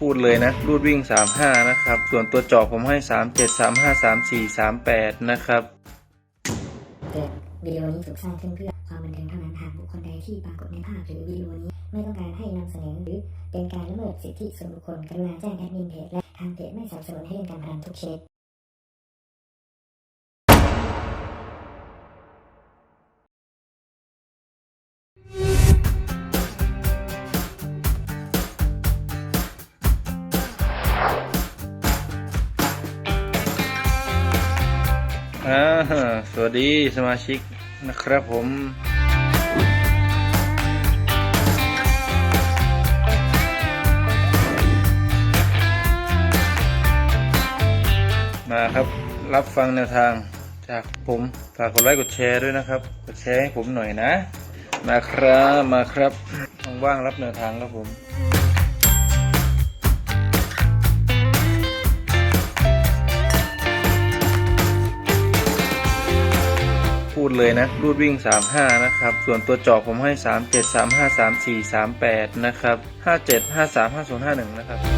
พูดเลยนะรูดวิ่ง 35 นะครับ ส่วนตัวเจาะผมให้ 37 35 34 38 นะครับเตือนวิดีโอนี้ถูกสร้างขึ้นเพื่อความบันเทิงเท่านั้นหากบุคคลใดที่ปรากฏในภาพหรือวิดีโอนี้ไม่ต้องการให้นำเสนอหรือเป็นการละเมิดสิทธิส่วนบุคคลกรุณาแจ้งแอดมินเพจและทางเพจไม่สนับสนุนให้เล่นการพนันทุกชนิด อ่าสวัสดีสมาชิกนะครับผมมาครับรับฟังแนวทางจากผมฝากกดไลค์กดแชร์ด้วยนะครับกดแชร์ให้ผมหน่อยนะ มาครับมาครับว่างๆรับแนวทางครับผม พูดเลยนะรูดวิ่ง 35 นะครับ ส่วนตัวจอกผมให้ 37 35 34 38 นะครับ 57 53 50 51 นะครับ